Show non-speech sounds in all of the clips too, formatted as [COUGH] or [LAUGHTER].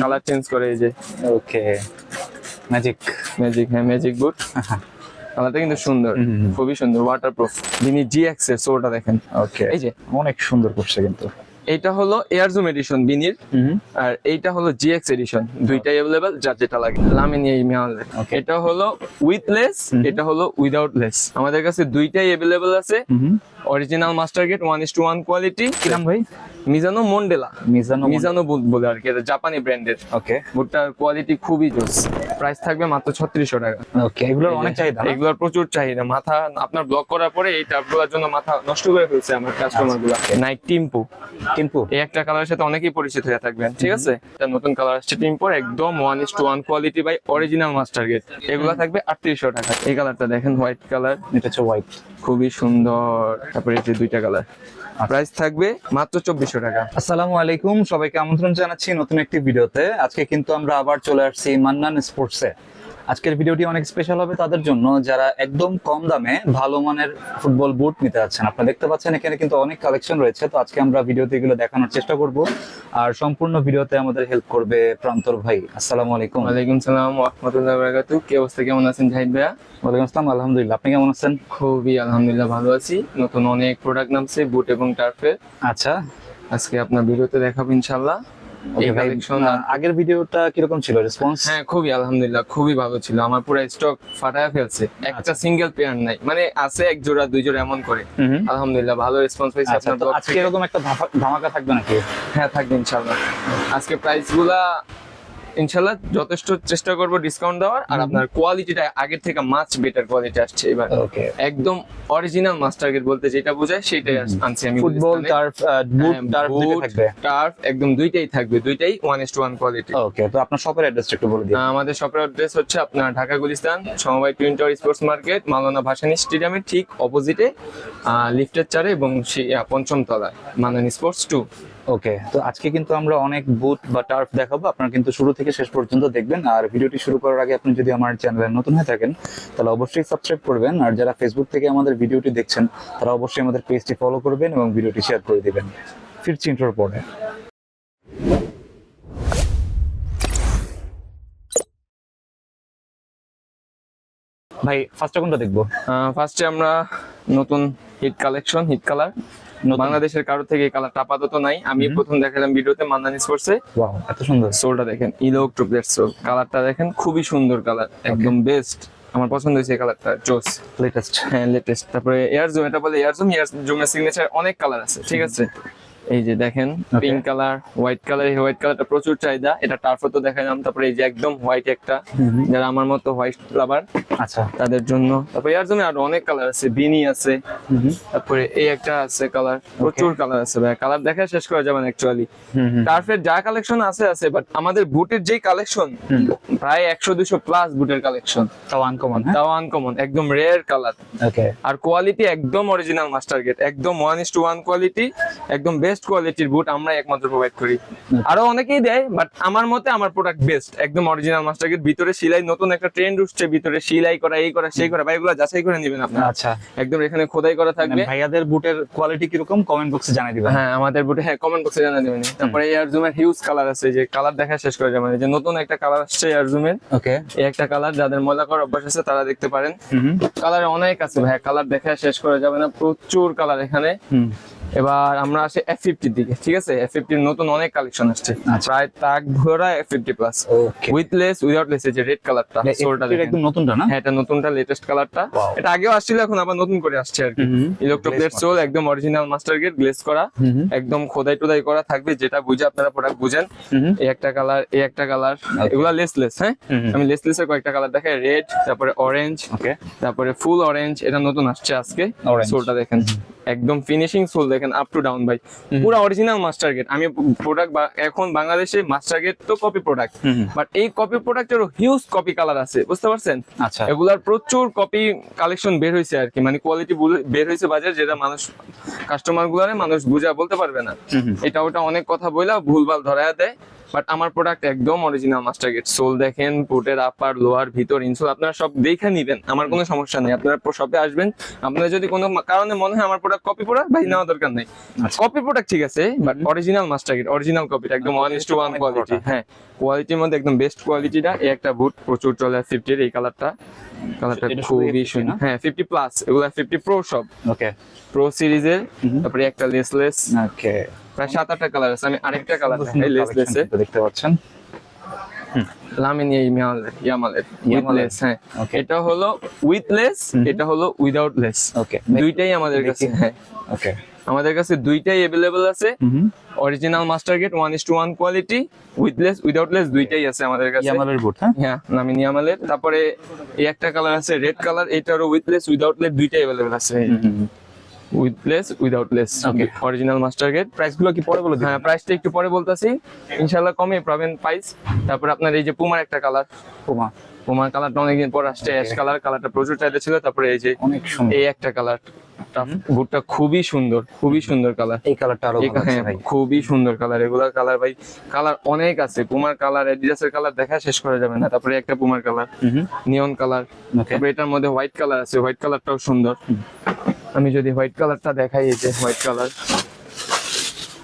Colour change করে এই যে। ওকে ম্যাজিক ম্যাজিক হ্যাঁ ম্যাজিক বুট কালারটা কিন্তু সুন্দর। খুবই সুন্দর ওয়াটারপ্রুফ যিনি জি এক্সের সোটা দেখেন। ওকে এই যে। অনেক সুন্দর করছে কিন্তু। এইটা হলো এয়ার জুম এডিশন বিনির আর এইটা হলো জিএক্স এডিশন দুইটাই অ্যাভেলেবেল যার যেটা লাগে। লামিনি এই মেয়াল. এটা হলো উইথ লেস এটা হলো উইদাউট লেস আমাদের কাছে দুইটাই অ্যাভেলেবেল আছে। Original master gate one is two one quality কি নাম ভাই? মিজানো মন্ডেলা মিজানো মিজানো বলে আর কি এটা জাপানি ব্র্যান্ডের ওকে বুটটার কোয়ালিটি খুবই জোস। প্রাইস থাকবে মাত্র ছত্রিশশো টাকা। ওকে এগুলোর অনেক চাহিদা? এগুলোর প্রচুর চাহিদা। মাথা আপনার ব্লক করার পরে এই টাপগুলোর জন্য মাথা নষ্ট করে ফেলছে আমার কাস্টমারগুলা। নাইট টিম্পু কিন্তু এই একটা কালারের সাথে অনেকেই পরিচিত হয়ে থাকবেন ঠিক আছে? এটা নতুন কালার আসছে টিম্পোর একদম one is two one quality by original master gate এগুলো থাকবে আটত্রিশশো টাকা। এই কালারটা দেখেন হোয়াইট কালার এটা হচ্ছে হোয়াইট খুবই সুন্দর। তারপরে যে দুইটা কালার আচ্ছা। প্রাইস থাকবে মাত্র চব্বিশশো টাকা। আসসালামু আলাইকুম। সবাইকে আমন্ত্রণ জানাচ্ছি নতুন একটি ভিডিওতে। আজকে কিন্তু আমরা আবার চলে আসছি মান্নান স্পোর্টসে আজকের ভিডিওটি অনেক স্পেশাল হবে তাদের জন্য। যারা একদম কম দামে ভালো মানের ফুটবল বুট নিতে যাচ্ছেন আপনারা দেখতে পাচ্ছেন এখানে কিন্তু অনেক কালেকশন রয়েছে। তো আজকে আমরা ভিডিওতে এগুলো দেখানোর চেষ্টা করব। আর সম্পূর্ণ ভিডিওতে আমাদের হেল্প করবে প্রান্তর ভাই। আসসালামু আলাইকুম। ওয়ালাইকুম সালাম রহমতুল্লাহ বারাকাতু। কি অবস্থা? কেমন আছেন জাহিদ ভাইয়া? ওয়ালাইকুম আসসালাম আলহামদুলিল্লাহ। আপনি কেমন আছেন? খুবই আলহামদুলিল্লাহ ভালো আছি। নতুন অনেক প্রোডাক্ট নামছে বুট এবং টার্ফের আচ্ছা। আজকে আপনার ভিডিওতে দেখাবো ইনশাল্লাহ আগের ভিডিওটা কীরকম ছিল রেসপন্স হ্যাঁ খুবই আলহামদুলিল্লাহ খুবই ভালো ছিল। আমার পুরো স্টক ফাটায় ফেলছে। একটা সিঙ্গেল পেয়ার নাই। মানে আছে এক জোড়া দুই জোড়া এমন করে। আলহামদুলিল্লাহ ভালো রেসপন্স পাইছি আচ্ছা আপনার তো আজকে থেকে। এরকম একটা ধামাকা থাকবে নাকি? হ্যাঁ থাকবে ইনশাআল্লাহ। আজকে প্রাইসগুলা ইনশাল্লাহ যথেষ্ট চেষ্টা করব ডিসকাউন্ট দেওয়ার আর আপনার কোয়ালিটিটা আগের থেকে মাছ বেটার কোয়ালিটি আসছে এবার। ওকে একদম অরিজিনাল গেট বলতে যেটা বোঝায় সেটাই আনছি আমি ফুটবল টার্ফ টার্ফ দুটো থাকবে? টার্ফ একদম দুইটাই থাকবে দুইটাই one is two one quality okay তো আপনার শপের অ্যাড্রেসটা একটু বলে দিন। আমাদের শপের অ্যাড্রেস হচ্ছে আপনার ঢাকা গুলিস্তান সমবায় twin tower sports market Maulana Bhashani স্টেডিয়ামের ঠিক অপোজিটে লিফটের চারে এবং পঞ্চম তলায় মানানি স্পোর্টস টু ওকে তো আজকে কিন্তু আমরা অনেক বুথ বা টার্ফ দেখাবো। আপনারা কিন্তু শুরু থেকে শেষ পর্যন্ত দেখবেন। আর ভিডিওটি শুরু করার আগে আপনি যদি আমার চ্যানেলে নতুন হয়ে থাকেন, তাহলে অবশ্যই সাবস্ক্রাইব করবেন। আর যারা ফেসবুক থেকে আমাদের ভিডিওটি দেখছেন, তারা অবশ্যই আমাদের পেজটি ফলো করবেন এবং ভিডিওটি শেয়ার করে দিবেন। ফিরছি ইন্টার পরে। ভাই ফার্স্টটা কোনটা দেখব? ফার্স্টে আমরা নতুন হিট কালেকশন হিট কালার বাংলাদেশের কারও থেকে কালারটা আপাতত নাই। আমি প্রথম দেখালাম ভিডিওতে মান্দানি স্পোর্টসে এত সুন্দর। সোলটা দেখেন ইলেকট্রোপ্লেট সোল কালারটা দেখেন খুবই সুন্দর কালার একদম বেস্ট আমার পছন্দ হয়েছে এই কালারটা জোস লেটেস্ট হ্যাঁ লেটেস্ট তারপরে এয়ার জুম এটা বলে এয়ার জুম এয়ার জুমের সিগনেচার অনেক কালার আছে ঠিক আছে? এই যে দেখেন পিঙ্ক কালার হোয়াইট কালার এই হোয়াইট কালারটা প্রচুর চাহিদা। এটা টার্ফো তো দেখালাম তারপরে এই যে একদম হোয়াইট একটা যারা আমার মতো হোয়াইট লাভার আচ্ছা। তাদের জন্য। তারপরে এয়ার জুমে আরও অনেক কালার আছে বিনি আছে তারপরে এই একটা আছে কালার প্রচুর কালার আছে ভাই কালার দেখা শেষ করা যাবে না অ্যাকচুয়ালি টার্ফের যা কালেকশন আছে আছে বাট আমাদের বুটের যেই কালেকশন প্রায় একশো দুশো প্লাস বুটের কালেকশন তাও আনকমন হ্যাঁ? তাও আনকমন একদম রেয়ার কালার আর কোয়ালিটি একদম অরিজিনাল মাস্টার গেট একদম one is two one quality একদম বেস্ট কোয়ালিটির বুট আমরা একমাত্র প্রোভাইড করি। আরও অনেকেই দেয় বাট আমার মতে আমার প্রোডাক্ট বেস্ট একদম অরিজিনাল মাস্টার গেট ভিতরে সেলাই নতুন একটা ট্রেন্ড উঠছে ভিতরে সেলাই করা এই করা সেই করা ভাই এগুলো যাচাই করে নেবেন আপনারা। আচ্ছা। একদম এখানে খোদাই করা থাকবে। মানে ভাইয়াদের বুটের কোয়ালিটি কীরকম কমেন্ট বক্সে জানিয়ে দিবেন। হ্যাঁ আমাদের বুটে হ্যাঁ কমেন্ট বক্সে জানা দেবেন। তারপরে এয়ার জুমের হিউজ কালার আছে যে কালার দেখা শেষ করে যাবেন এই যে নতুন একটা কালার আসছে এয়ার জুমের ওকে এই একটা কালার যাদের ময়লা করার অভ্যাস আছে তারা দেখতে পারেন। কালার অনেক আছে ভাই। কালার দেখা শেষ করা যাবে না প্রচুর কালার এখানে। হুম। এবার আমরা আসি এফ ফিফটির দিকে ঠিক আছে? এফ ফিফটির নতুন অনেক কালেকশন আসছে। আচ্ছা। প্রায় তাক ভরা F fifty plus okay with lace without lace যে রেড কালারটা সোলটা একদম নতুনটা না? হ্যাঁ এটা নতুনটা লেটেস্ট কালারটা এটা আগেও আসছিল এখন আবার নতুন করে আসছে আর কি। হুম। ইলেকট্রোপ্লেট সোল একদম অরিজিনাল মাস্টার গেট গ্লেস করা। একদম খোদাই টোদাই করা থাকবে যেটা বুঝে আপনারা প্রোডাক্ট বুঝেন। এই একটা কালার এই একটা কালার এগুলা লেসলেস হ্যাঁ? হুম হুম। আমি লেসলেস এর কয়েকটা কালার দেখাই রেড তারপরে অরেঞ্জ ওকে তারপরে ফুল অরেঞ্জ এটা নতুন আসছে আজকে. সোলটা দেখেন। একদম ফিনিশিং সোল দেখেন আপ টু ডাউন ভাই পুরো অরিজিনাল মাস্টার গেট আমি প্রোডাক্ট এখন বাংলাদেশে মাস্টার গেট তো কপি প্রোডাক্ট। বাট এই কপি প্রোডাক্টেরও হিউজ কপি কালার আছে বুঝতে পারছেন? আচ্ছা। এগুলার প্রচুর কপি কালেকশন বের হয়েছে আর কি। মানে কোয়ালিটি বের হয়েছে বাজার যেটা মানুষ কাস্টমার গুলারে মানুষ বুঝা বলতে পারবে না। এটা ওটা অনেক কথা বইলা ভুলভাল ধরায় দেয়। বাট আমার প্রোডাক্ট একদম অরিজিনাল মাস্টার গেট সোল দেখেন বুটের আপার লোয়ার ভিতর ইনসোল আপনারা সব দেখে নিবেন আমার কোনো সমস্যা নেই আপনারা শপে আসবেন আপনারা যদি কোনো কারণে মনে হয় আমার প্রোডাক্ট কপি প্রোডাক্ট ভাই নেওয়া দরকার নেই। আচ্ছা। কপি প্রোডাক্ট ঠিক আছে but original master gate original কপিটা একদম one is two one quality হ্যাঁ। কোয়ালিটির মধ্যে একদম বেস্ট কোয়ালিটিটা এই একটা বুট প্রচুর চলে ফিফটির এই কালারটা কালারটা খুবই সুন্দর হ্যাঁ ফিফটি প্লাস এগুলো ফিফটি প্রো সব ওকে প্রো সিরিজের তারপরে একটা লেসলেস ওকে প্রায় সাত আটটা কালার আছে আমি আরেকটা কালার দেখাই লেসলেসে দেখতে পাচ্ছেন। লামিন ইয়ামালের ইয়ামালের ইয়ামালের। উইথলেস হ্যাঁ। এটা হলো উইথলেস এটা হলো উইদাউট লেস ওকে দুইটাই আমাদের কাছে হ্যাঁ। ওকে আমাদের কাছে দুইটাই অ্যাভেলেবল আছে। Original master gate one is two one quality with lace without lace দুইটাই আছে আমাদের কাছে। ইয়ামালের বোর্ড হ্যাঁ? হ্যাঁ নামি নিয়ামালের তারপরে এই একটা কালার আছে রেড কালার এটারও উইথলেস উইদাউটলেস দুইটাই অ্যাভেলেবল আছে। With lace without lace original master gate প্রাইসগুলো কি পরে বলে হ্যাঁ প্রাইসটা একটু পরে বলতাছি। ইনশাআল্লাহ কমে পাবেন প্রাইস তারপর আপনার এই যে পুমার একটা কালার পুমা পুমার কালারটা অনেকদিন পর আসছে। অ্যাশ কালার কালারটা প্রচুর চাইতে ছিল। তারপরে এই যে অনেক এই একটা কালার বুটটা খুবই সুন্দর খুবই সুন্দর কালার এই কালারটা আরও ভালো আছে ভাই। খুবই সুন্দর কালার এগুলা কালার ভাই। কালার অনেক আছে পুমার কালার এডিডাসের কালার দেখা শেষ করা যাবে না তারপরে একটা পুমার কালার নিয়ন কালার তারপরে এটার মধ্যে হোয়াইট কালার আছে হোয়াইট কালারটাও সুন্দর। আমি যদি হোয়াইট কালারটা দেখাই এই যে হোয়াইট কালার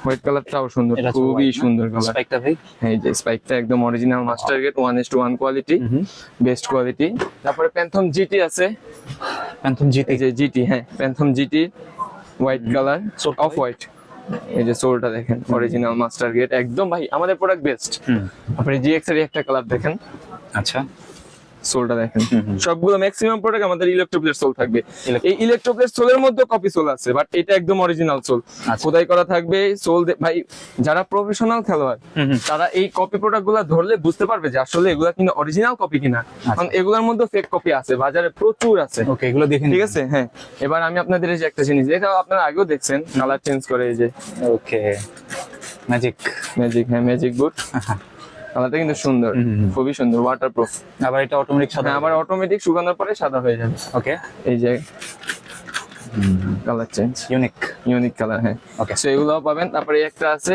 হোয়াইট কালারটাও সুন্দর খুবই সুন্দর কালার স্পাইকটা ভাই? এই যে স্পাইকটা একদম original master gate one is to one quality best quality তারপরে প্যান্থম জিটি আছে। প্যান্থম জিটি এই যে জিটি হ্যাঁ phantom GT white colour off white এই যে সোলটা দেখেন অরিজিনাল মাস্টার গেট একদম ভাই আমাদের প্রোডাক্ট বেস্ট আপনি জিএক্স এর একটা কালার দেখেন। আচ্ছা। সোলটা দেখেন। সবগুলো ম্যাক্সিমাম প্রোডাক্ট আমাদের ইলেকট্রোপ্লেট সোল থাকবে। এই ইলেকট্রোপ্লেট সোলের মধ্যে কপি সোল আছে বাট এটা একদম অরিজিনাল সোল আচ্ছা। খোদাই করা থাকবে সোল ভাই যারা প্রফেশনাল খেলোয়াড় তারা এই কপি প্রোডাক্টগুলা ধরলে বুঝতে পারবে যে আসলে এগুলা কিন্তু অরিজিনাল কপি কিনা। কারণ এগুলোর মধ্যে ফেক কপি আছে বাজারে প্রচুর আছে। ওকে এগুলো দেখে ঠিক আছে? হ্যাঁ। এবার আমি আপনাদের এই যে একটা জিনিস এটা আপনারা আগেও দেখছেন কালার চেঞ্জ করে এই যে। ওকে ম্যাজিক ম্যাজিক হ্যাঁ ম্যাজিক বুট কালারটা কিন্তু সুন্দর। হুম, হুম। খুবই সুন্দর ওয়াটারপ্রুফ আবার এটা অটোমেটিক সাদা হ্যাঁ আবার অটোমেটিক শুকানোর পরে সাদা হয়ে যাবে। ওকে এই যে colour change unique unique colour হ্যাঁ। ওকে সো এগুলোও পাবেন। তারপরে একটা আছে।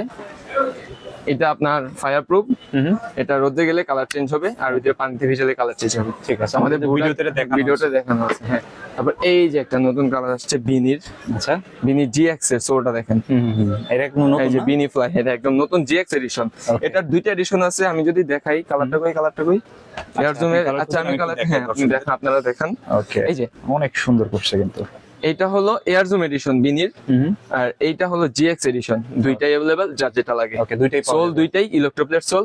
এটা আপনার ফায়ার প্রুফ এটা রোদে গেলে কালার চেঞ্জ হবে আর ওই যে পানিতে ভিজালে কালার চেঞ্জ হবে। ঠিক আছে আমাদের ভিডিওতে দেখানো ভিডিওতে দেখানো আছে হ্যাঁ। তারপর এই যে একটা নতুন কালার আসছে বিনির আচ্ছা। বিনি জিএক্স এর সোটা দেখেন। এটা একটু নতুন এই যে বিনি ফ্লাই এটা একদম নতুন জিএক্স এডিশন. এটার দুইটা এডিশন আছে আমি যদি দেখাই কালারটা কই কালারটা কই? এয়ার জুমের আচ্ছা আমি কালার আমি হ্যাঁ দেখাই আপনি দেখান আপনারা দেখান। ওকে এই যে। অনেক সুন্দর করছে কিন্তু। এইটা হলো এয়ার জুম এডিশন বিনির আর এইটা হলো জিএক্স এডিশন দুইটাই अवेलेबल যার যেটা লাগে ওকে দুইটাই সোল দুইটাই ইলেকট্রোপ্লেট সোল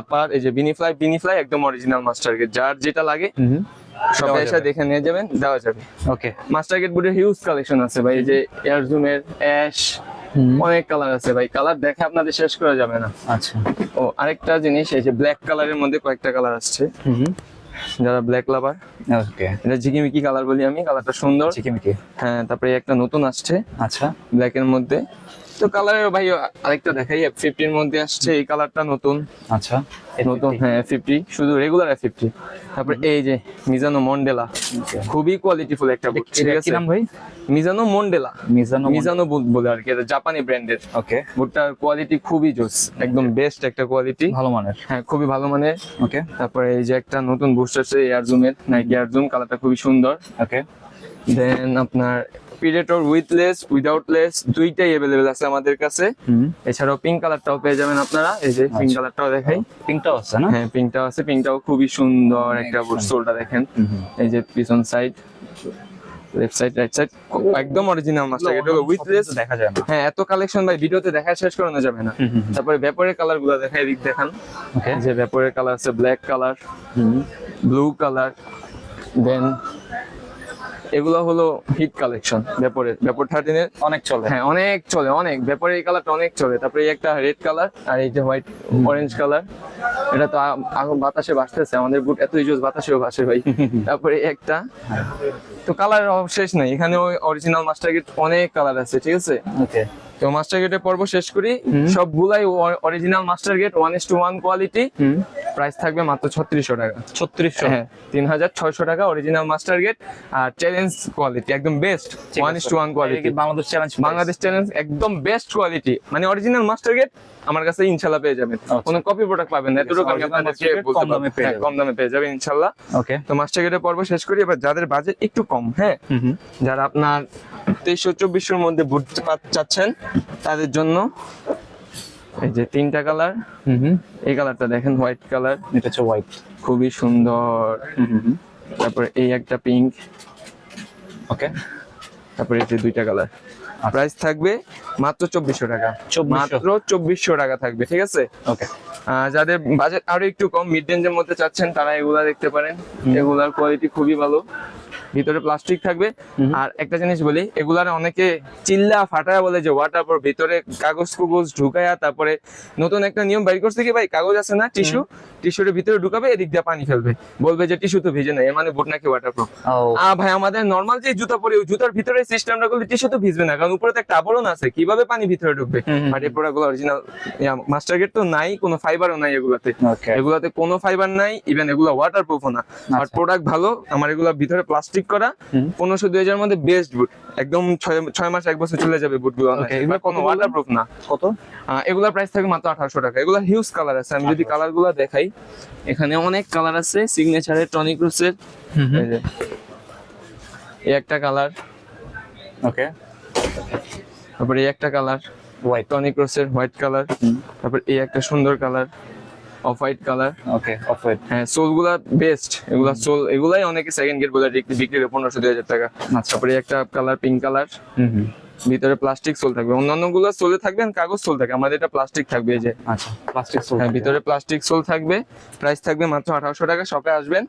আপার এই যে বিনি ফ্লাই বিনি ফ্লাই একদম অরিজিনাল মাস্টার গেট যার যেটা লাগে সবাই দেওয়া এসে যাবে। দেখে নিয়ে যাবেন দেওয়া যাবে ওকে মাস্টার গেট বুটের হিউজ কালেকশন আছে ভাই এই যে এয়ার জুমের অ্যাশ অনেক কালার আছে ভাই কালার দেখে আপনাদের শেষ করা যাবে না আচ্ছা ও আরেকটা জিনিস এই যে ব্ল্যাক কালারের মধ্যে কয়েকটা কালার আসছে যারা ব্ল্যাক লাভার ওকে এটা ঝিকিমিকি কালার বলি আমি কালারটা সুন্দর। ঝিকিমিকি। হ্যাঁ তারপরে একটা নতুন আসছে আচ্ছা। ব্ল্যাক এর মধ্যে। তো কালারের ভাই আরেকটা দেখাই ফিফটির মধ্যে আসছে এই কালারটা নতুন। আচ্ছা নতুন হ্যাঁ ফিফটি শুধু রেগুলার ফিফটি তারপরে এই যে মিজানো মন্ডেলা খুবই কোয়ালিটিফুল একটা বুট ঠিক আছে? নাম ভাই? মিজানো মন্ডেলা মিজানো মিজানো বুট বলে আর কি এটা জাপানি ব্র্যান্ডের ওকে বুটটার কোয়ালিটি খুবই জোস একদম বেস্ট একটা কোয়ালিটি ভালো মানের। হ্যাঁ খুবই ভালো মানের। ওকে তারপরে এই যে একটা নতুন বুস্ট আছে এয়ার জুমের নাইকি এয়ার জুম কালারটা খুবই সুন্দর। ওকে দেন আপনার Predator with lace without lace দুইটাই অ্যাভেলেবেল আছে আমাদের কাছে। হুম। এছাড়াও পিঙ্ক কালারটাও পেয়ে যাবেন আপনারা। এই যে পিঙ্ক আচ্ছা। কালারটাও দেখাই। পিঙ্কটাও আছে না? হ্যাঁ পিঙ্কটাও আছে। পিঙ্কটাও খুবই সুন্দর একটা সোলটা দেখেন। এই যে পিছন side left side right side একদম অরিজিনাল মাস্টার এটা উইথ লেস দেখা যায় না। হ্যাঁ এত কালেকশন ভাই ভিডিওতে দেখা শেষ করানো যাবে না। তারপরে ভেপরের কালারগুলো দেখা এদিক দেখান। ওকে যে ভেপরের কালার আছে black colour blue colour then এগুলো হলো হিট কালেকশন ভেপরের ভেপর থার্টিনের অনেক চলে। হ্যাঁ অনেক চলে অনেক। ভেপরের এই কালারটা অনেক চলে। তারপরে এই একটা রেড কালার আর এই যে হোয়াইট অরেঞ্জ কালার এটা তো আগুন বাতাসে ভাসতেছে আমাদের বুট এত ইজোজ বাতাসেও ভাসে ভাই। [LAUGHS] তারপরে একটা তো কালার শেষ নাই। এখানে ওই অরিজিনাল মাস্টার গেট অনেক কালার আছে ঠিক আছে? ওকে তো মাস্টার গেটের পর্ব শেষ করি। সবগুলাই original master gate one is two one quality price থাকবে মাত্র ছত্রিশশো টাকা। ছত্রিশশো? হ্যাঁ তিন হাজার ছয়শো টাকা অরিজিনাল মাস্টার গেট আর চ্যালেঞ্জ কোয়ালিটি একদম best one is two one quality Bangladesh challenge Bangladesh challenge একদম বেস্ট কোয়ালিটি মানে অরিজিনাল মাস্টার গেট আমার কাছে ইনশাল্লাহ পেয়ে যাবেন। আচ্ছা। কোনো কপি প্রোডাক্ট পাবেন না। এতটুকু আমি আপনাদেরকে কম দামে পেয়ে হ্যাঁ, যাবেন। কম দামে পেয়ে যাবেন ইনশাল্লাহ ওকে তো মাস্টার গেটের পর্ব শেষ করি। এবার যাদের বাজেট একটু কম হ্যাঁ? যারা আপনার তেইশশো চব্বিশশোর মধ্যে পা- চাচ্ছেন তাদের জন্য। এই যে তিনটা কালার। হুম হুম। এই কালারটা দেখেন হোয়াইট কালার। এটা হচ্ছে হোয়াইট। খুবই সুন্দর। তারপরে এই একটা পিঙ্ক। ওকে। তারপরে এই যে দুইটা কালার। প্রাইস থাকবে মাত্র চব্বিশশো টাকা। মাত্র চব্বিশশো টাকা থাকবে ঠিক আছে? ওকে। যাদের বাজেট আরও একটু কম মিড রেঞ্জের মধ্যে চাচ্ছেন তারা এগুলা দেখতে পারেন। এগুলার কোয়ালিটি খুবই ভালো। ভিতরে প্লাস্টিক থাকবে। আর একটা জিনিস বলি এগুলার অনেকে চিল্লা ফাটায় বলে যে ওয়াটার পর ভিতরে কাগজ কুগজ ঢুকায়া তারপরে নতুন একটা নিয়ম বাইর করছে কি ভাই কাগজ আছে না টিস্যু টিস্যুর ভিতরে ঢুকাবে এদিক দিয়ে পানি ফেলবে। বলবে যে টিস্যু তো ভিজে না এর মানে বুট নাকি ওয়াটার প্রুফ আ ভাই আমাদের নর্মাল যে জুতা পরে ওই জুতার ভিতরে সিস্টেমটা করলে টিস্যু তো ভিজবে না কারণ উপরে তো একটা আবরণ আছে কীভাবে পানি ভিতরে ঢুকবে? বাট এই প্রোডাক্টগুলো অরিজিনাল মাস্টার গেট তো নাই কোনো ফাইবারও নাই এগুলাতে। এগুলাতে কোনো ফাইবার নাই ইভেন এগুলো ওয়াটার প্রুফও না। বাট আচ্ছা। প্রোডাক্ট ভালো আমার এগুলো ভিতরে প্লাস্টিক করা। পনেরোশো দুই হাজার মধ্যে বেস্ট বুট একদম ছয় মাস এক বছর চলে যাবে বুটগুলো এগুলো এগুলো কোনো বললেন? ওয়াটার প্রুফ না। কত? এগুলোর প্রাইস থাকবে মাত্র আঠারোশো টাকা। এগুলো হিউজ কালার আছে। আমি যদি কালারগুলো দেখাই এখানে অনেক কালার আছে। সিগনেচারের টনিক রুসের এই একটা কালার ওকে তারপরে এই একটা কালার হোয়াইট টনিক রোসের হোয়াইট কালার তারপর এই একটা সুন্দর colour off white colour okay off white হ্যাঁ সোলগুলা বেস্ট এগুলা সোল এগুলাই অনেকে সেকেন্ড গেট বলে বিক্রি করে পনেরোশো দুই হাজার টাকা। আচ্ছা। তারপরে একটা কালার পিঙ্ক কালার ভিতরে প্লাস্টিক সোল থাকবে। অন্যান্যগুলো সোলে থাকবেন কাগজ সোল থাকে। আমাদের এটা প্লাস্টিক থাকবে এই যে। আচ্ছা প্লাস্টিক সোল হ্যাঁ ভিতরে প্লাস্টিক সোল থাকবে। প্রাইস থাকবে মাত্র আঠারোশো টাকা। শপে আসবেন।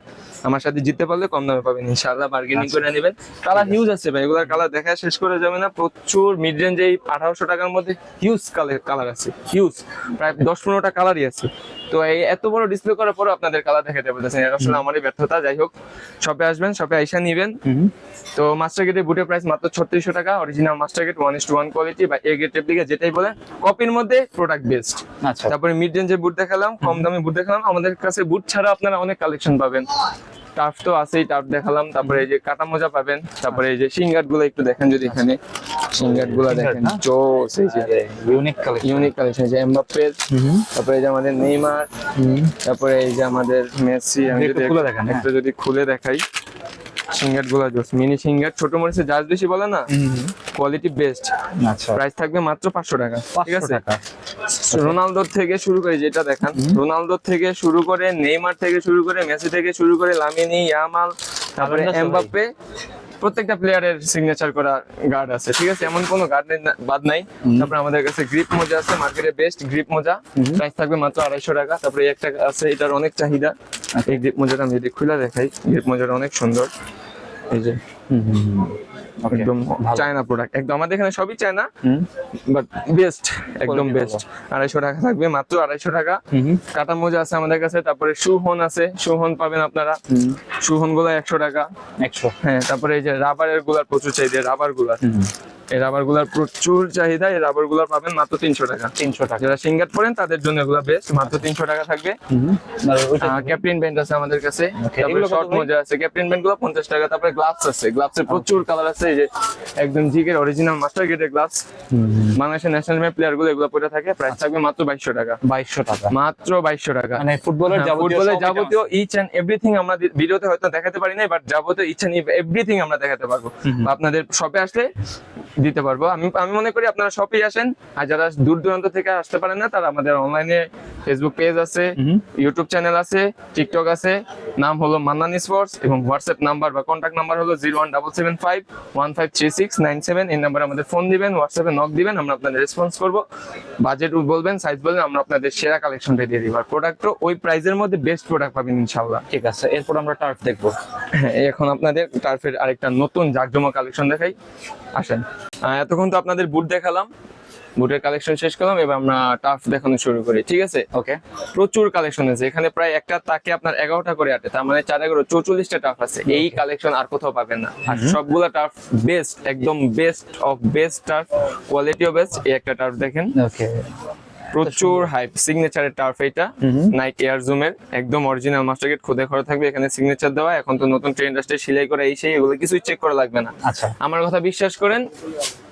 আমার সাথে জিততে পারলে কম দামে পাবেন ইনশাআল্লাহ বার্গেনিং আচ্ছা। করে নেবেন। কালার হিউজ আছে। ভাই। এগুলোর কালার দেখা শেষ করে যাবে না। প্রচুর মিড রেঞ্জ এই আঠারোশো টাকার মধ্যে হিউজ কালার কালার আছে। হিউজ প্রায় দশ পনেরোটা কালারই আছে। তো এই এত বড় ডিসপ্লে করার পরও আপনাদের কালার দেখাতে পারতেছেন এটা আসলে আমারই ব্যর্থতা যাই হোক। শপে আসবেন শপে আইসা নিবেন। তো মাস্টার গেটের বুটের প্রাইস মাত্র ছত্রিশশো টাকা। Original master gate one is two one quality বা এ গেট রেপ্লিকা যেটাই বলেন কপির মধ্যে প্রোডাক্ট বেস্ট আচ্ছা। তারপরে মিড রেঞ্জের বুট দেখালাম কম দামে বুট দেখালাম। আমাদের কাছে বুট ছাড়া আপনারা অনেক কালেকশন পাবেন। টার্ফ তো আছেই টার্ফ দেখালাম। তারপরে এই যে কাটা মোজা পাবেন তারপরে এই যে সিঙ্গারগুলো একটু দেখেন যদি এখানে। সিঙ্গারগুলো দেখেন? জোস। এই যে ইউনিক কালেকশন ইউনিক কালেকশন যে এমবাপ্পের হুম। তারপরে এই যে আমাদের নেইমার তারপরে এই যে আমাদের মেসি আমি একটু যদি খুলে দেখান, হ্যাঁ। একটু যদি খুলে দেখাই সিঙ্গারগুলা জোস মিনি সিঙ্গার ছোট মরিচে জাজ বেশি বলে না? কোয়ালিটি বেস্ট আচ্ছা। প্রাইস থাকবে মাত্র পাঁচশো টাকা ঠিক আছে? টাকা। রোনালদো থেকে শুরু করে যেটা দেখান রোনালদো থেকে শুরু করে নেইমার থেকে শুরু করে মেসি থেকে শুরু করে লামিনি ইয়ামাল তারপরে এমবাপ্পে প্রত্যেকটা প্লেয়ারের সিগনেচার করা গার্ড আছে ঠিক আছে? এমন কোনো গার্ড বাদ নাই। তারপরে আমাদের কাছে গ্রিপ মোজা আছে মার্কেটে বেস্ট গ্রিপ মোজা। প্রাইস থাকবে মাত্র আড়াইশো টাকা। তারপরে একটা আছে এটার অনেক চাহিদা। এই গ্রিপ মোজাটা আমি যদি খুলে দেখাই গ্রিপ মোজাটা অনেক সুন্দর। এই যে। একদম চায়না প্রোডাক্ট একদম আমাদের এখানে সবই চায়না বাট বেস্ট একদম বেস্ট আড়াইশো টাকা থাকবে মাত্র আড়াইশো টাকা। কাটা মোজা আছে আমাদের কাছে তারপরে সুহন আছে সুহন পাবেন আপনারা। সুহনগুলো একশো টাকা। একশো। হ্যাঁ তারপরে এই যে রাবারেরগুলার প্রচুর চাহিদা রাবারগুলার। এই রাবারগুলার প্রচুর চাহিদা এই রাবারগুলার পাবেন মাত্র তিনশো টাকা। তিনশো টাকা। যারা সিঙ্গার পড়েন তাদের জন্য এগুলো বেস্ট মাত্র তিনশো টাকা থাকবে। ক্যাপ্টেন ব্যান্ড আছে আমাদের কাছে। তারপরে শর্ট মোজা আছে ক্যাপ্টেন ব্যান্ডগুলো পঞ্চাশ টাকা তারপরে গ্লাভস আছে। গ্লাভস এর প্রচুর কালার আছে। এই যে একদম জিগের অরিজিনাল মাস্টার গেটের গ্লাভস বাংলাদেশের ন্যাশনাল টিমের প্লেয়ারগুলো এগুলো পরে থাকে। প্রাইস থাকবে মাত্র বাইশশো টাকা। বাইশশো টাকা। মাত্র বাইশশো টাকা। মানে ফুটবলের হ্যাঁ, ফুটবলের যাবতীয় ইচ এন্ড এভরিথিং আমরা ভিডিওতে হয়তো দেখাতে পারি নাই বাট যাবতীয় ইচ এন্ড এভরিথিং আমরা দেখাতে পারব। আপনাদের শপে আসলে দিতে পারব। আমি আমি মনে করি আপনারা শপে আসেন আর যারা দূর দূরান্ত থেকে আসতে পারেন না তারা আমাদের অনলাইনে ফেসবুক পেজ আছে ইউটিউব চ্যানেল আছে টিকটক আছে। নাম হলো মান্নান স্পোর্টস এবং হোয়াটসঅ্যাপ নাম্বার বা কন্ট্যাক্ট নাম্বার হলো zero one double seven five one five three six nine seven এই নাম্বারে আমাদের ফোন দিবেন হোয়াটসঅ্যাপে নক দিবেন আমরা আপনাদের রেসপন্স করব। বাজেট বলবেন সাইজ বলবেন আমরা আপনাদের সেরা কালেকশনটা দিয়ে দিব। আর প্রোডাক্টও ওই প্রাইসের মধ্যে বেস্ট প্রোডাক্ট পাবেন ইনশাল্লাহ ঠিক আছে এরপর আমরা টার্ফ দেখব। হ্যাঁ এখন আপনাদের টার্ফের আরেকটা নতুন জাকজমা কালেকশন দেখাই। আসেন। এতক্ষণ তো আপনাদের বুট দেখালাম। বুটের কালেকশন শেষ করলাম এবার আমরা টার্ফ দেখানো শুরু করি ঠিক আছে? ওকে প্রচুর কালেকশন আছে এখানে প্রায় একটা তাকে আপনার এগারোটা করে আটে তার মানে চার এগারো চৌচল্লিশটা টার্ফ আছে। এই কালেকশন আর কোথাও পাবেন না। আর সবগুলা টার্ফ বেস্ট একদম বেস্ট অফ বেস্ট টার্ফ কোয়ালিটিও বেস্ট এই একটা টার্ফ দেখেন। ওকে প্রচুর হাইপ সিগনেচারের টার্ফ এটা নাইক এয়ার জুমের একদম অরিজিনাল মাস্টার গেট খুদে করা থাকবে এখানে সিগনেচার দেওয়া এখন তো নতুন ট্রেন্ড আসছে সেলাই করা এই সেই এগুলো কিছুই চেক করা লাগবে না। আচ্ছা। আমার কথা বিশ্বাস করেন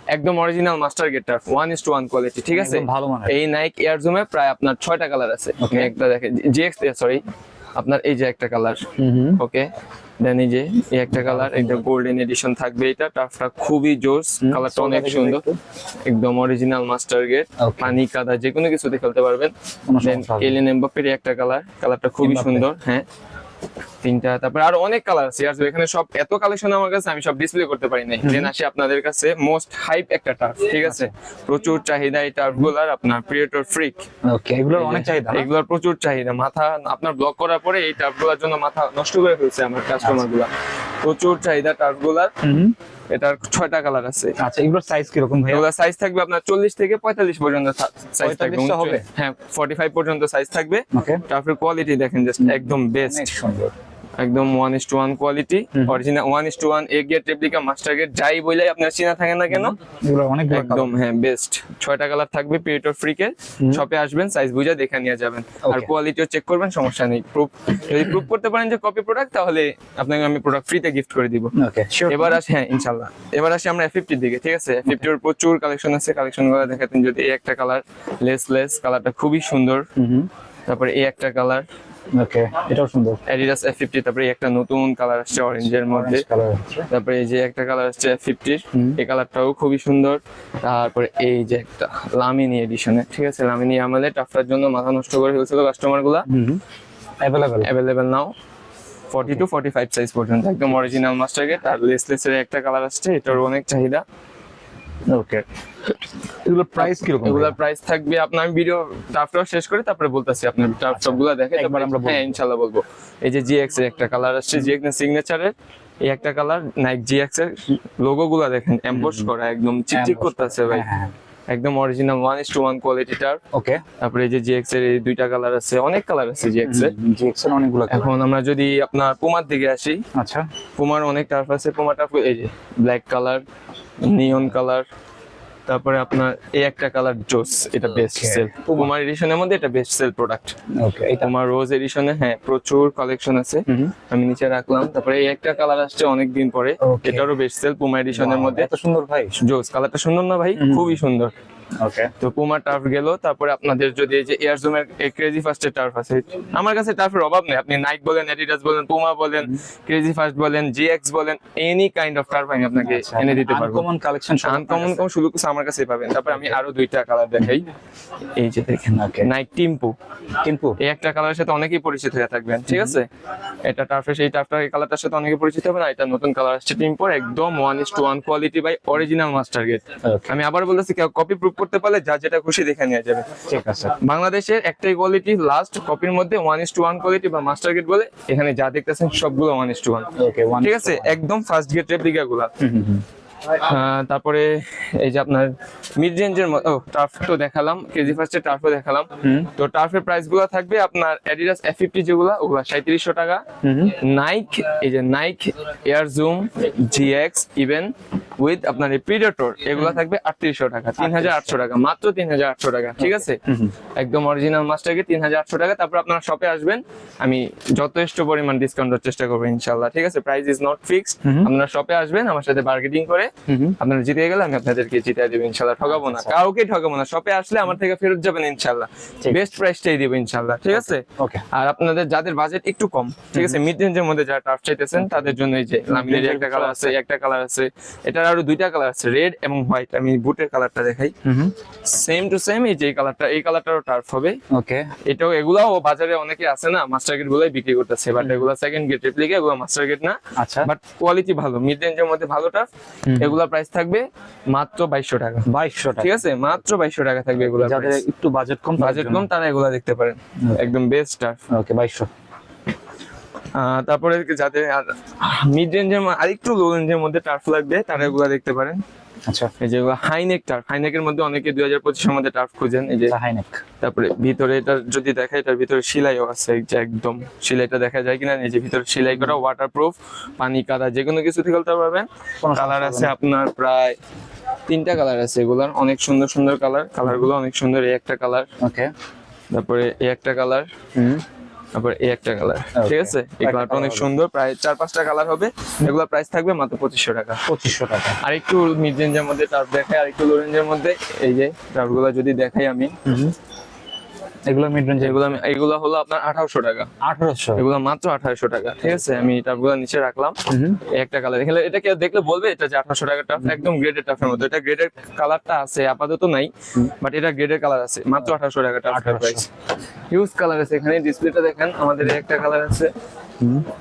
একদম original master gate turf one is to one quality ঠিক আছে? ভালো। এই নাইক এয়ার জুমে প্রায় আপনার ছয়টা কালার আছে। একটা দেখে জিএক্স সরি আপনার এই যে একটা কালার ওকে দেন এই যে এই একটা কালার এটা গোল্ডেন এডিশন থাকবে এটা টাফটা খুবই জোস কালারটা অনেক সুন্দর। একদম অরিজিনাল মাস্টার গেট পানি কাদা যে কোনো কিছুতে খেলতে পারবেন। দেন এলিন এমবাপ্পের একটা কালার কালারটা খুবই সুন্দর হ্যাঁ। তিনটা তারপরে আরও অনেক কালার আছে। আর এখানে সব এত কালেকশন আমার কাছে আমি সব ডিসপ্লে করতে পারি নাই। দেন আসি আপনাদের কাছে মোস্ট হাইপ একটা টার্ফ ঠিক আছে? প্রচুর চাহিদা এই টার্ফগুলার আপনার প্রিয়েটর ফ্রিক ওকে এগুলোর অনেক চাহিদা? এগুলোর প্রচুর চাহিদা। মাথা আপনার ব্লক করার পরে এই টার্ফগুলার জন্য মাথা নষ্ট করে ফেলছে আমার কাস্টমারগুলা। প্রচুর চাহিদা টার্ফগুলার। এটার ছয়টা কালার আছে। আচ্ছা এগুলোর সাইজ কীরকম ভাই এগুলোর সাইজ থাকবে আপনার চল্লিশ থেকে পঁয়তাল্লিশ পর্যন্ত সাইজ থাকবে। হবে? হ্যাঁ ফর্টি ফাইভ পর্যন্ত সাইজ থাকবে। ওকে টার্ফের কোয়ালিটি দেখেন জাস্ট একদম বেস্ট সুন্দর একদম one is to one quality original one is to one A gate replica master gate যাই বলে আপনার চিনা থাকে না কেন? অনেক একদম হ্যাঁ বেস্ট ছয়টা কালার থাকবে পিরিয়ড ফ্রিকে শপে আসবেন সাইজ বুঝে দেখে নিয়ে যাবেন। আর কোয়ালিটিও চেক করবেন সমস্যা নেই। প্রুফ যদি প্রুফ করতে পারেন যে কপি প্রোডাক্ট তাহলে আপনাকে আমি প্রোডাক্ট ফ্রিতে গিফট করে দিব। এবার আসি হ্যাঁ ইনশাল্লাহ এবার আসি আমরা ফিফটির দিকে ঠিক আছে? ফিফটির প্রচুর কালেকশন আছে। কালেকশনগুলো দেখাতেন যদি এই একটা কালার লেস লেস কালারটা খুবই সুন্দর। তারপরে এই একটা কালার ওকে এটাও সুন্দর। অ্যাডিডাস এফ ফিফটি তারপরে একটা নতুন কালার আসছে অরেঞ্জের মধ্যে। তারপরে এই যে একটা কালার আসছে এফ ফিফটির হুম। এই কালারটাও খুবই সুন্দর। তারপরে এই যে একটা লামিনি এডিশনে ঠিক আছে? লামিনি আমাদের টাফটার জন্য মাথা নষ্ট করে ফেলছিল কাস্টমারগুলা। হুম available available now forty two forty five size পর্যন্ত একদম অরিজিনাল মাস্টার গেট আর লেসলেসের একটা কালার আসছে এটার অনেক চাহিদা। ওকে এগুলোর প্রাইস কীরকম এগুলোর প্রাইস থাকবে আপনার আমি ভিডিও টাফটাও শেষ করে তারপরে বলতেছি আপনার টাফ সবগুলো দেখে তারপরে আমরা। হ্যাঁ ইনশাল্লাহ বলব। এই যে জিএক্স এর একটা কালার আসছে জিএক্স সিগনেচারের এই একটা কালার নাইক জিএক্স এর লোগো গুলা দেখেন এমবোস করা একদম চিকচিক করতেছে ভাই। হ্যাঁ একদম original one is to one কোয়ালিটিটার okay তারপরে এই যে জিএক্স এর এই দুইটা কালার আছে অনেক কালার আছে জিএক্স এর। জিএক্সের অনেকগুলো এখন আমরা যদি আপনার পুমার দিকে আসি আচ্ছা। পুমার অনেক টার্ফ আছে পুমা টার্ফ এই যে ব্ল্যাক কালার নিয়ন কালার তারপরে আপনার এই একটা কালার জোস এটা বেস্ট সেল পুমার এডিশনের মধ্যে এটা বেস্ট সেল প্রোডাক্ট ওকে এটা পুমার রোজ এডিশনে হ্যাঁ প্রচুর কালেকশন আছে। আমি নিচে রাখলাম। তারপরে এই একটা কালার আসছে অনেক দিন পরে. এটারও বেস্ট সেল পুমা এডিশনের মধ্যে। এত সুন্দর ভাই। জোস কালারটা সুন্দর না ভাই? খুবই সুন্দর। ওকে তো পুমা টার্ফ গেল তারপরে আপনাদের যদি এই যে এয়ার জুমের ক্রেজি ফার্স্টের টার্ফ আছে আমার কাছে টার্ফের অভাব নেই। আপনি নাইক বলেন অ্যাডিডাস বলেন পুমা বলেন ক্রেজি ফার্স্ট বলেন জিএক্স বলেন এনি কাইন্ড অফ টার্ফ আমি আপনাকে এনে দিতে পারব। আনকমন কালেকশন আনকমন কম শুধু আমার কাছে পাবেন। তারপর আমি আরও দুইটা কালার দেখাই। এই যে দেখেন. নাইক টিম্পু কিন্তু এই একটা কালারের সাথে অনেকেই পরিচিত হয়ে থাকবেন ঠিক আছে? এটা টার্ফের সেই টার্ফটা এই কালারটার সাথে অনেকে পরিচিত হবে না এটা নতুন কালার আসছে টিম্পোর একদম one is to one quality by original master gate আমি আবার বলতেছি কপি প্রুফ করতে পারলে যা যেটা খুশি দেখে নেওয়া যাবে। ঠিক আছে। বাংলাদেশের একটাই কোয়ালিটি লাস্ট কপির মধ্যে one is to one quality বা মাস্টার গেট বলে এখানে যা দেখতেছেন সবগুলো one is to one okay ঠিক আছে? একদম ফার্স্ট গেট রেপ্লিকা গুলা। তারপরে এই যে আপনার মিড রেঞ্জের ও টার্ফ তো দেখালাম কেজি ফার্স্টের টার্ফও দেখালাম। তো টার্ফের প্রাইসগুলো থাকবে আপনার অ্যাডিডাস এফ ফিফটি যেগুলো ওগুলো সাঁত্রিশশো টাকা। নাইক এই যে Nike air zoom GX even with আপনার এই প্রিডেটর এগুলো থাকবে আটত্রিশশো টাকা তিন হাজার আটশো টাকা মাত্র তিন হাজার আটশো টাকা ঠিক আছে? একদম অরিজিনাল মাস্টারকে তিন হাজার আটশো টাকা তারপর আপনারা শপে আসবেন আমি যথেষ্ট পরিমাণ ডিসকাউন্ট দেওয়ার চেষ্টা করব ইনশাল্লাহ ঠিক আছে? প্রাইস ইজ নট ফিক্সড আপনারা শপে আসবেন আমার সাথে বার্গেটিং করে আপনারা জিতে গেলে আমি আপনাদেরকে জিতে দেবো ইনশাল্লাহ। ঠকাবো না। কাউকে ঠকাবো না। শপে আসলে আমার থেকে ফেরত যাবেন ইনশাল্লাহ। বেস্ট প্রাইসটাই দিব ইনশাল্লাহ। ঠিক আছে? আর আপনাদের যাদের বাজেট একটু কম ঠিক আছে? মিড রেঞ্জের মধ্যে যারা টার্ফ চাইতেছেন তাদের জন্য এই যে লামিনের একটা কালার আছে একটা কালার আছে। এটার আরও দুইটা কালার আছে রেড এবং হোয়াইট আমি বুটের কালারটা দেখাই। সেম টু সেম এই যে কালারটা এই কালারটারও টার্ফ হবে। ওকে। এটাও এগুলাও বাজারে অনেকে আছে না মাস্টার গেট গুলাই বিক্রি করতেছে বাট এগুলা সেকেন্ড গেট রেপ্লিকা এগুলো মাস্টার গেট না। আচ্ছা। বাট কোয়ালিটি ভালো মিড রেঞ্জের মধ্যে ভালো টার্ফ এগুলা প্রাইস থাকবে মাত্র বাইশশো টাকা। বাইশশো ঠিক আছে? মাত্র বাইশশো টাকা থাকবে এগুলা যাদের একটু বাজেট কম বাজেট কম তারা এগুলা দেখতে পারেন। একদম বেস্ট টার্ফ ওকে বাইশশো। তারপরে যাদের মিড রেঞ্জের আর একটু লো রেঞ্জের মধ্যে টার্ফ লাগবে তারা এগুলা দেখতে পারেন। আচ্ছা। এই যে হাইনেক টার্ফ হাইনেকের মধ্যে অনেকে দুই হাজার পঁচিশের মধ্যে টার্ফ খুঁজেন এই যে হাইনেক। তারপরে ভিতরে এটা যদি দেখা এটার ভিতরে সেলাইও আছে যে একদম সেলাইটা দেখা যায় কিনা এই যে ভিতরে সেলাই করা ওয়াটার প্রুফ পানি কাদা যে কোনো কিছু থেকে খেলতে পারবেন। কালার আছে আপনার প্রায় তিনটা কালার আছে এগুলার অনেক সুন্দর সুন্দর কালার কালারগুলো অনেক সুন্দর এই একটা কালার ওকে তারপরে এই একটা কালার হুম। তারপরে এই একটা কালার ঠিক আছে? এই কালারটা অনেক সুন্দর প্রায় চার পাঁচটা কালার হবে। এগুলো প্রাইস থাকবে মাত্র পঁচিশশো টাকা। পঁচিশশো টাকা। আর একটু মিড রেঞ্জের মধ্যে টার্ফ দেখাই আর একটু লো রেঞ্জের মধ্যে এই যে টার্ফগুলো যদি দেখাই আমি। এগুলো মিড রেঞ্জ এগুলো এগুলো হলো আপনার আঠারোশো টাকা। আঠারোশো। এগুলো মাত্র আঠারোশো টাকা ঠিক আছে? আমি টাফগুলো নিচে রাখলাম। একটা কালার এখানে এটা কেউ দেখলে বলবে এটা যে আঠারোশো টাকা টাফ একদম গ্রেডের টাফের মধ্যে। এটা গ্রেডের কালারটা আছে আপাতত নাই বাট এটা গ্রেডের কালার আছে। মাত্র আঠারোশো টাকা টাফ 1800 প্রাইস হিউজ কালার আছে এখানে ডিসপ্লেটা দেখেন আমাদের একটা কালার আছে।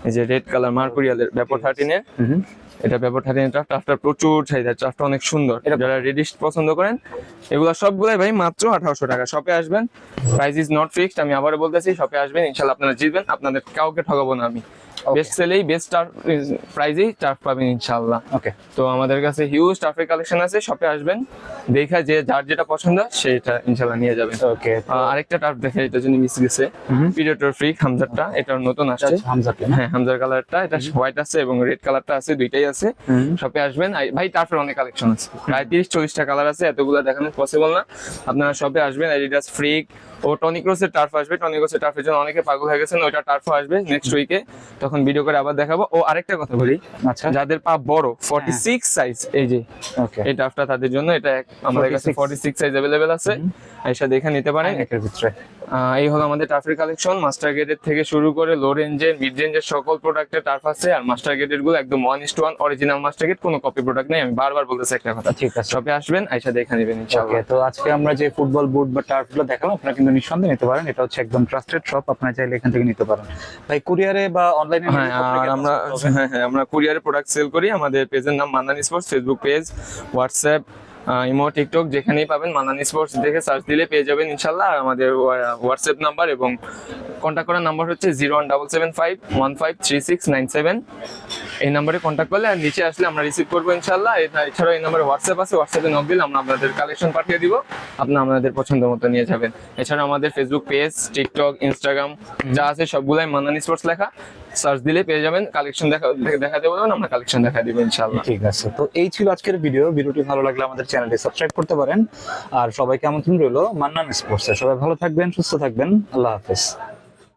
এই যে রেড কালার মার্কুরিয়ালের ব্যাপর থার্টিনের এটা ব্যাপার থাকে টাফটা প্রচুর চাহিদা ট্রাফটা অনেক সুন্দর যারা রেডিশ পছন্দ করেন এগুলো সবগুলাই ভাই মাত্র আঠারোশো টাকা শপে আসবেন প্রাইস ইজ নট ফিক্সড আমি আবারও বলতেছি শপে আসবেন ইনশাল্লাহ আপনারা জিতবেন আপনাদের কাউকে ঠকাবো না আমি. বেস্ট সেলেই বেস্ট টার্ফ প্রাইজেই টার্ফ পাবেন ইনশাল্লাহ ওকে তো আমাদের কাছে হিউজ টার্ফের কালেকশন আছে শপে আসবেন দেখা যে যার যেটা পছন্দ সেটা ইনশাল্লাহ নিয়ে যাবেন। ওকে আরেকটা টার্ফ দেখে এটা মিস গেছে। পিরিয়ডর ফ্রি হামজারটা এটা নতুন আসছে। হামজাকে হ্যাঁ হামজার কালারটা এটা হোয়াইট আছে এবং রেড কালারটা আছে দুইটাই আছে। শপে আসবেন ভাই টার্ফের অনেক কালেকশন আছে। প্রায় তিরিশ চল্লিশটা কালার আছে এতগুলো দেখানো পসিবল না। আপনারা শপে আসবেন অ্যাডিডাস ফ্রিক ও টনিক্রোসের টার্ফ আসবে। টনিক্রোসের টার্ফের জন্য অনেকে পাগল হয়ে গেছেন ওইটা টার্ফ আসবে নেক্সট উইকে তখন ভিডিও করে আবার দেখাবো। ও আরেকটা কথা বলি। আচ্ছা। যাদের পা বড় ফর্টি সিক্স সাইজ এই যে ওকে এটা আফটার তাদের জন্য এটা আমাদের কাছে 46 সিক্স সাইজ अवेलेबल আছে। এসে দেখে নিতে পারেন। একের ভিতরে। এই হলো আমাদের টার্ফের কালেকশন মাস্টার গেটের থেকে শুরু করে লো রেঞ্জের মিড রেঞ্জের সকল প্রোডাক্টের টার্ফ আছে। আর মাস্টার গেটেরগুলো একদম one is to one original master gate কোনো কপি প্রোডাক্ট নেই। আমি বারবার বলতেছি একটা কথা। ঠিক আছে। শপে আসবেন আইসা দেখে নেবেন ইনশাআল্লাহ। তো আজকে আমরা যে ফুটবল বুট বা টার্ফগুলো দেখালাম আপনারা কিন্তু নিঃসন্দেহে নিতে পারেন। এটা হচ্ছে একদম ট্রাস্টেড শপ আপনারা চাইলে এখান থেকে নিতে পারেন। ভাই কুরিয়ারে বা অনলাইনে হ্যাঁ আর আমরা হ্যাঁ হ্যাঁ আমরা কুরিয়ারে প্রোডাক্ট সেল করি। আমাদের পেজের নাম Mannan sports Facebook page WhatsApp imo TikTok যেখানেই পাবেন মান্নান স্পোর্টস দেখে সার্চ দিলে পেয়ে যাবেন ইনশাল্লাহ। আমাদের হোয়াটসঅ্যাপ নাম্বার এবং কন্ট্যাক্ট করার নাম্বার হচ্ছে zero one double seven five one five three six nine seven এই নাম্বারে কন্ট্যাক্ট করলে আর নিচে আসলে আমরা রিসিভ করব ইনশাল্লাহ। এছাড়াও এই নাম্বারে হোয়াটসঅ্যাপ আছে হোয়াটসঅ্যাপে নক দিলে আমরা আপনাদের কালেকশন পাঠিয়ে দিব। আপনারা আপনাদের পছন্দ মতো নিয়ে যাবেন। এছাড়া আমাদের ফেসবুক পেজ টিকটক ইনস্টাগ্রাম যা আছে সবগুলাই মান্নান স্পোর্টস লেখা। সার্চ দিলে পেয়ে যাবেন। কালেকশন দেখা দেখাতে বলবেন আমরা কালেকশন দেখা দিব ইনশাল্লাহ ঠিক আছে। তো এই ছিল আজকের ভিডিও ভিডিওটি ভালো লাগলে আমাদের চ্যানেলটি সাবস্ক্রাইব করতে পারেন। আর সবাইকে আমন্ত্রণ রইল? মান্নান স্পোর্টসে সবাই ভালো থাকবেন, সুস্থ থাকবেন। আল্লাহ হাফেজ।